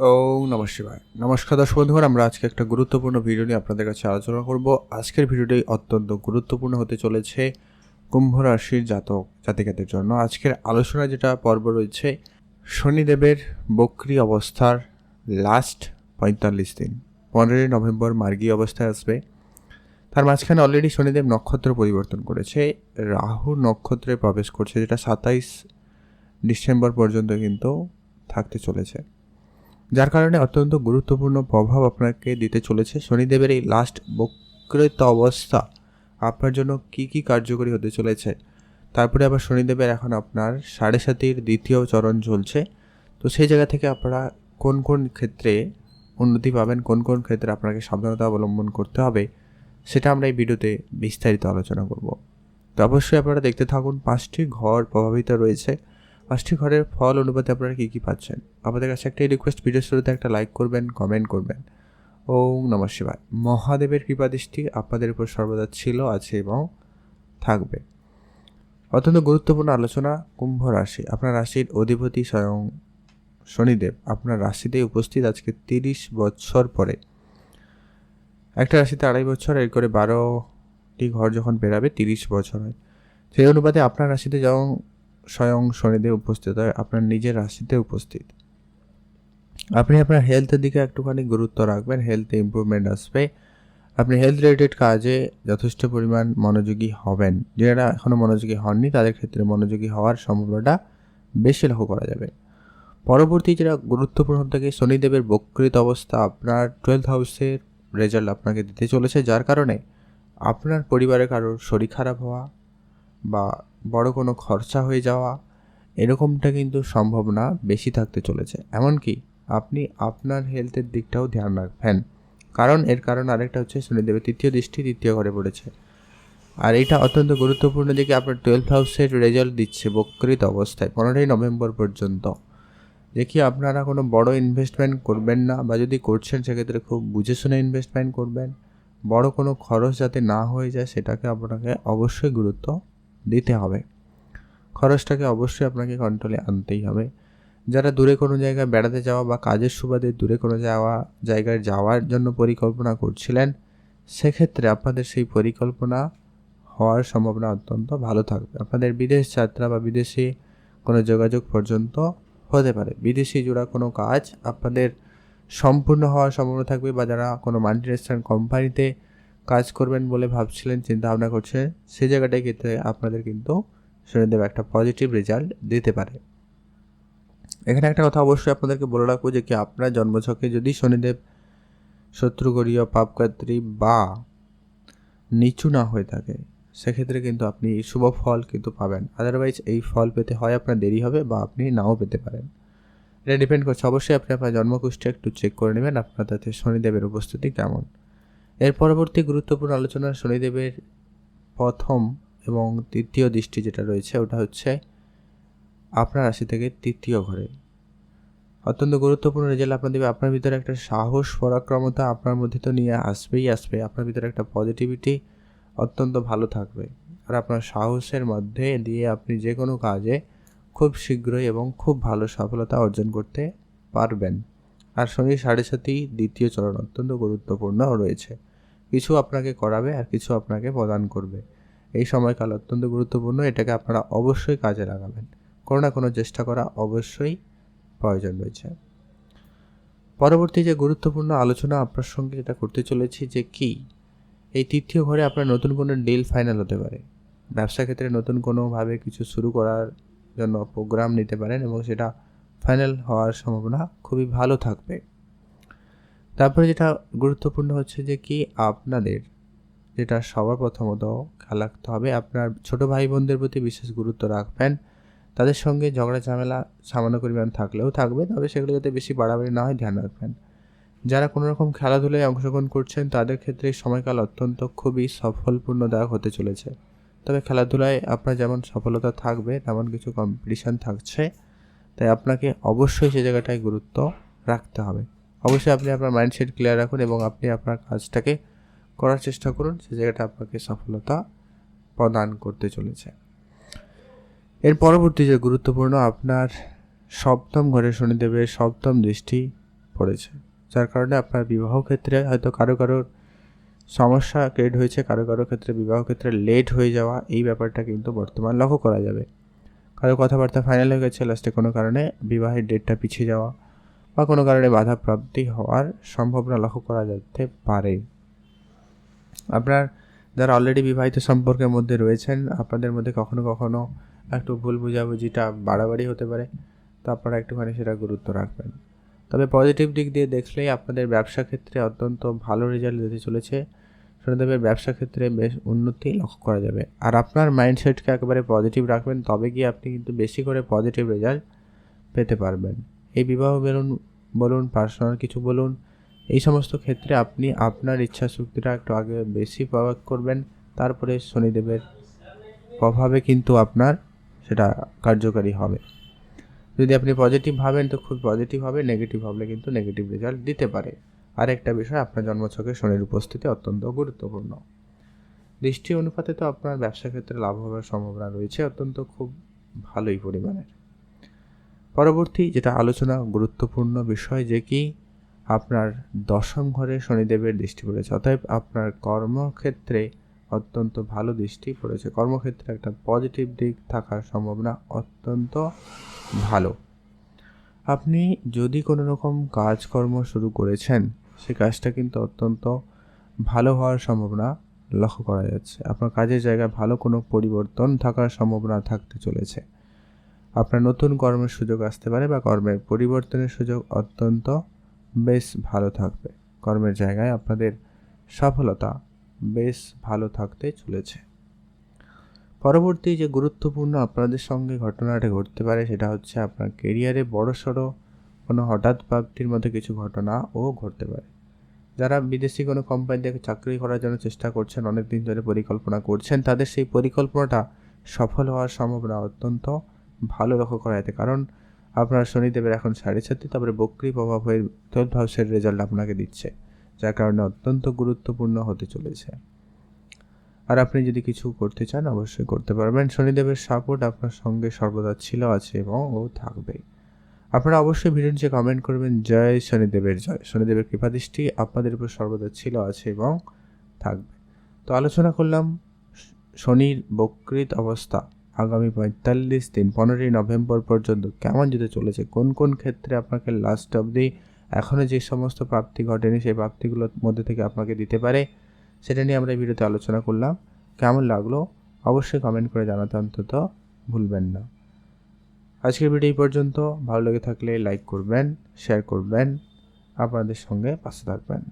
ও নমঃ শিবায়। নমস্কার দর্শক বন্ধুগণ, আমরা আজকে একটা গুরুত্বপূর্ণ ভিডিও নিয়ে আপনাদের কাছে আলোচনা করব। আজকের ভিডিওটি অত্যন্ত গুরুত্বপূর্ণ হতে চলেছে কুম্ভ রাশির জাতক জাতিকাদের জন্য। আজকের আলোচনা যেটা পর্ব রয়েছে, শনিদেবের বক্রি অবস্থার লাস্ট পঁয়তাল্লিশ দিন, পনেরোই নভেম্বর মার্গী অবস্থায় আসবে। তার মাঝখানে অলরেডি শনিদেব নক্ষত্র পরিবর্তন করেছে। রাহু নক্ষত্রে প্রবেশ করছে, যেটা সাতাইশ ডিসেম্বর পর্যন্ত কিন্তু থাকতে চলেছে। যার কারণে অত্যন্ত গুরুত্বপূর্ণ প্রভাব আপনাকে দিতে চলেছে। শনিদেবের এই লাস্ট বক্রিত অবস্থা আপনার জন্য কি কি কার্যকরী হতে চলেছে? তারপরে আবার শনিদেবের এখন আপনার সাড়ে সাতির দ্বিতীয় চরণ চলছে। তো সেই জায়গা থেকে আপনারা কোন কোন ক্ষেত্রে উন্নতি পাবেন, কোন কোন ক্ষেত্রে আপনাকে সাবধানতা অবলম্বন করতে হবে, সেটা আমরা এই ভিডিওতে বিস্তারিত আলোচনা করব। তো অবশ্যই আপনারা দেখতে থাকুন, পাঁচটি ঘর প্রভাবিত রয়েছে। পাঁচটি ঘরের ফল অনুপাতে আপনারা কী কী পাচ্ছেন? আমাদের কাছে একটাই রিকোয়েস্ট ভিডিও শুরুতে একটা লাইক করবেন কমেন্ট করবেন। ওম নমঃ শিবায়। মহাদেবের কৃপাদৃষ্টি আপনাদের উপর সর্বদা ছিল, আছে এবং থাকবে। অত্যন্ত গুরুত্বপূর্ণ আলোচনা, কুম্ভ রাশি। আপনার রাশির অধিপতি স্বয়ং শনিদেব। আপনার রাশিতে উপস্থিত আজকে তিরিশ বছর পরে। একটা রাশিতে আড়াই বছর, এর করে বারোটি ঘর যখন বেরাবে, তিরিশ বছর হয়। সেই অনুপাতে আপনার রাশিতে যখন স্বয়ং শনিদেব উপস্থিত হয়, আপনার নিজের রাশিতে উপস্থিত। আপনি আপনার হেলথের দিকে একটুখানি গুরুত্ব রাখবেন হেলথে ইম্প্রুভমেন্ট আসবে। আপনি হেলথ রিলেটেড কাজে যথেষ্ট পরিমাণ মনোযোগী হবেন। যারা এখনও মনোযোগী হননি, তাদের ক্ষেত্রে মনোযোগী হওয়ার সম্ভাবনাটা বেশি লক্ষ্য করা যাবে। পরবর্তী যেটা গুরুত্বপূর্ণ থাকে শনিদেবের বকৃত অবস্থা, আপনার টুয়েলথ হাউসের রেজাল্ট আপনাকে দিতে চলেছে, যার কারণে আপনার পরিবারের কারোর শরীর খারাপ হওয়া বা বড় কোনো খরচা হয়ে যাওয়া, এরকমটা কিন্তু সম্ভাবনা বেশি থাকতে চলেছে। এমনকি আপনি আপনার হেলথের দিকটাও ধ্যান রাখবেন। কারণ এর কারণ আরেকটা হচ্ছে শনিদেবের তৃতীয় দৃষ্টি তৃতীয় ঘরে পড়েছে। আর এটা অত্যন্ত গুরুত্বপূর্ণ দিকে আপনার টুয়েলভ হাউসের রেজাল্ট দিচ্ছে বক্রিত অবস্থায়, পনেরোই নভেম্বর পর্যন্ত। যে কি আপনারা কোনো বড় ইনভেস্টমেন্ট করবেন না বা যদি করছেন সেক্ষেত্রে খুব বুঝে শুনে ইনভেস্টমেন্ট করবেন। বড় কোনো খরচ যাতে না হয়ে যায় সেটাকে আপনাকে অবশ্যই গুরুত্ব দিতে হবে। খরচটাকে অবশ্যই আপনাকে কন্ট্রোলে আনতেই হবে। যারা দূরে কোনো জায়গায় বেড়াতে যাওয়া বা কাজের সুবাদে দূরে কোনো যাওয়া, জায়গায় যাওয়ার জন্য পরিকল্পনা করছিলেন, সেক্ষেত্রে আপনাদের সেই পরিকল্পনা হওয়ার সম্ভাবনা অত্যন্ত ভালো থাকবে। আপনাদের বিদেশ যাত্রা বা বিদেশি কোনো যোগাযোগ পর্যন্ত হতে পারে। বিদেশি জোড়া কোনো কাজ আপনাদের সম্পূর্ণ হওয়ার সম্ভাবনা থাকবে বা যারা কোনো মাল্টিনেশনাল কোম্পানিতে কাজ করবেন বলে ভাবছিলেন চিন্তা ভাবনা করছেন সেই জায়গাটায় ক্ষেত্রে আপনাদের কিন্তু শনিদেব একটা পজিটিভ রেজাল্ট দিতে পারে। এখানে একটা কথা অবশ্যই আপনাদেরকে বলে রাখব যে কি আপনার জন্মছকে যদি শনিদেব শত্রুগরীয় পাপকাত্রী বা নিচু না হয়ে থাকে, সেক্ষেত্রে কিন্তু আপনি শুভ ফল কিন্তু পাবেন। আদারওয়াইজ এই ফল পেতে হয় আপনার দেরি হবে বা আপনি নাও পেতে পারেন। এটা ডিপেন্ড করছে। অবশ্যই আপনি আপনার জন্মকুষ্ঠী একটু চেক করে নেবেন আপনার তাতে শনিদেবের উপস্থিতি কেমন। এর পরবর্তী গুরুত্বপূর্ণ আলোচনা শনিদেবের প্রথম এবং তৃতীয় দৃষ্টি যেটা রয়েছে, ওটা হচ্ছে আপনার রাশি থেকে তৃতীয় ঘরে। অত্যন্ত গুরুত্বপূর্ণ রেজাল্ট আপনার দেবে। আপনার ভিতরে একটা সাহস, পরাক্রমতা আপনার মধ্যে তো নিয়ে আসবেই আসবে। আপনার ভিতরে একটা পজিটিভিটি অত্যন্ত ভালো থাকবে। আর আপনার সাহসের মধ্যে দিয়ে আপনি যে কোনো কাজে খুব শীঘ্রই এবং খুব ভালো সফলতা অর্জন করতে পারবেন। আর শনি সাড়ে সাতই দ্বিতীয় চরণ অত্যন্ত গুরুত্বপূর্ণ রয়েছে। কিছু আপনাকে করাবে আর কিছু আপনাকে প্রদান করবে। এই সময়কাল অত্যন্ত গুরুত্বপূর্ণ, এটাকে আপনারা অবশ্যই কাজে লাগাবেন। কোনো না কোনো চেষ্টা করা অবশ্যই প্রয়োজন রয়েছে। পরবর্তী যে গুরুত্বপূর্ণ আলোচনা আপনার সঙ্গে যেটা করতে চলেছি যে কি? এই তৃতীয় ঘরে আপনার নতুন কোনো ডিল ফাইনাল হতে পারে। ব্যবসা ক্ষেত্রে নতুন কোনোভাবে কিছু শুরু করার জন্য প্রোগ্রাম নিতে পারেন এবং সেটা ফাইনাল হওয়ার সম্ভাবনা খুবই ভালো থাকবে। তারপরে যেটা গুরুত্বপূর্ণ হচ্ছে যে কি আপনাদের যেটা সবার প্রথমত খেয়াল রাখতে হবে, আপনার ছোট ভাই বোনদের প্রতি বিশেষ গুরুত্ব রাখবেন। তাদের সঙ্গে ঝগড়া, ঝামেলা সামান্য পরিমাণ থাকলেও থাকবে, তবে সেগুলো যাতে বেশি বাড়াবাড়ি না হয় ধ্যান রাখবেন। যারা কোনো রকম খেলাধুলায় অংশগ্রহণ করছেন, তাদের ক্ষেত্রে সময়কাল অত্যন্ত খুবই সফলপূর্ণদায়ক হতে চলেছে। তবে খেলাধুলায় আপনার যেমন সফলতা থাকবে, তেমন কিছু কম্পিটিশান থাকছে। তাই আপনাকে অবশ্যই সে জায়গাটায় গুরুত্ব রাখতে হবে। অবশ্যই আপনি আপনার মাইন্ডসেট ক্লিয়ার রাখুন এবং আপনি আপনার কাজটাকে করার চেষ্টা করুন। সে জায়গাটা আপনাকে সফলতা প্রদান করতে চলেছে। এর পরবর্তী যে গুরুত্বপূর্ণ আপনার সপ্তম ঘরে শনিদেবের সপ্তম দৃষ্টি পড়েছে, যার কারণে আপনার বিবাহ ক্ষেত্রে হয়তো কারও কারোর সমস্যা ক্রিয়েট হয়েছে, কারও কারও ক্ষেত্রে বিবাহ ক্ষেত্রে লেট হয়ে যাওয়া, এই ব্যাপারটা কিন্তু বর্তমান লক্ষ্য করা যাবে। কারও কথাবার্তা ফাইনাল হয়ে গেছে লাস্টে কোনো কারণে বিবাহের ডেটটা পিছিয়ে যাওয়া বা কোনো কারণে বাধা প্রাপ্তি হওয়ার সম্ভাবনা লক্ষ্য করা যেতে পারে। আপনার যারা অলরেডি বিবাহিত সম্পর্কের মধ্যে রয়েছেন, আপনাদের মধ্যে কখনো কখনো একটু ভুল বুঝাবুঝিটা বাড়াবাড়ি হতে পারে, তো আপনারা একটুখানি সেটা গুরুত্ব রাখবেন। তবে পজিটিভ দিক দিয়ে দেখলেই আপনাদের ব্যবসা ক্ষেত্রে অত্যন্ত ভালো রেজাল্ট দিতে চলেছে। শনিদেবের ব্যবসা ক্ষেত্রে বেশ উন্নতি লক্ষ্য করা যাবে। আর আপনার মাইন্ডসেটকে একেবারে পজিটিভ রাখবেন, তবে গিয়ে আপনি কিন্তু বেশি করে পজিটিভ রেজাল্ট পেতে পারবেন। এই বিবাহ বলুন বলুন পার্সোনাল কিছু বলুন, এই সমস্ত ক্ষেত্রে আপনি আপনার ইচ্ছা শক্তিটা একটু আগে বেশি প্রয়োগ করবেন, তারপরে শনিদেবের প্রভাবে কিন্তু আপনার সেটা কার্যকারী হবে। যদি আপনি পজিটিভ ভাবেন, তো খুব পজিটিভ হবে নেগেটিভ ভাবলে কিন্তু নেগেটিভ রেজাল্ট দিতে পারে। আর একটা বিষয়, আপনার জন্মছকে শনির উপস্থিতি অত্যন্ত গুরুত্বপূর্ণ। দৃষ্টি অনুপাতে তো আপনার ব্যবসা ক্ষেত্রে লাভ হওয়ার সম্ভাবনা রয়েছে অত্যন্ত খুব ভালোই পরিমাণের। পরবর্তী যেটা আলোচনা গুরুত্বপূর্ণ বিষয় যে কি, আপনার দশম ঘরে শনিদেবের দৃষ্টি পড়েছে, অতএব আপনার কর্মক্ষেত্রে অত্যন্ত ভালো দৃষ্টি পড়েছে। কর্মক্ষেত্রে একটা পজিটিভ দিক থাকার সম্ভাবনা অত্যন্ত ভালো। আপনি যদি কোনো রকম কাজকর্ম শুরু করেছেন সে কাজটা কিন্তু অত্যন্ত ভালো হওয়ার সম্ভাবনা লক্ষ্য করা যাচ্ছে। আপনার কাজের জায়গায় ভালো কোনো পরিবর্তন থাকার সম্ভাবনা থাকতে চলেছে। আপনার নতুন কর্মের সুযোগ আসতে পারে বা কর্মের পরিবর্তনের সুযোগ অত্যন্ত বেশ ভালো থাকবে। কর্মের জায়গায় আপনাদের সফলতা বেশ ভালো থাকতে চলেছে। পরবর্তী যে গুরুত্বপূর্ণ আপনাদের সঙ্গে ঘটনাটা ঘটতে পারে সেটা হচ্ছে আপনার কেরিয়ারে বড় সড়ো কোনো হঠাৎ প্রাপ্তির মধ্যে কিছু ঘটনাও ঘটতে পারে। যারা বিদেশি কোনো কোম্পানিতে চাকরি করার জন্য চেষ্টা করছেন, অনেক দিন ধরে পরিকল্পনা করছেন, তাদের সেই পরিকল্পনাটা সফল হওয়ার সম্ভাবনা অত্যন্ত ভালো লক্ষ্য করা যেতে কারণ আপনার শনিদেবের এখন সাড়ে সাতটি, তারপরে বক্রি প্রভাব হয়ে হাউসের রেজাল্ট আপনাকে দিচ্ছে, যার কারণে অত্যন্ত গুরুত্বপূর্ণ হতে চলেছে। আর আপনি যদি কিছু করতে চান, অবশ্যই করতে পারবেন। শনিদেবের সাপোর্ট আপনার সঙ্গে সর্বদা ছিল, আছে এবং ও থাকবে। আপনারা অবশ্যই ভিডিও নিচে কমেন্ট করবেন, জয় শনিদেবের জয়। শনিদেবের কৃপাদৃষ্টি আপনাদের উপর সর্বদা ছিল, আছে এবং থাকবে। তো আলোচনা করলাম শনির বকৃত অবস্থা। আগামী পঁয়তাল্লিশ দিন, পনেরোই নভেম্বর পর্যন্ত কেমন যেতে চলেছে? কোন কোন ক্ষেত্রে আপনাকে লাস্ট অবধি এখনও যে সমস্ত প্রাপ্তি ঘটেনি, সেই প্রাপ্তিগুলোর মধ্যে থেকে আপনাকে দিতে পারে, সেটা নিয়ে আমরা ভিডিওতে আলোচনা করলাম। কেমন লাগল? অবশ্যই কমেন্ট করে জানাতে অন্তত ভুলবেন না। আজকের ভিডিও এই পর্যন্ত। ভালো লেগে থাকলে লাইক করবেন শেয়ার করবেন, আপনাদের সঙ্গে পাশে থাকবেন।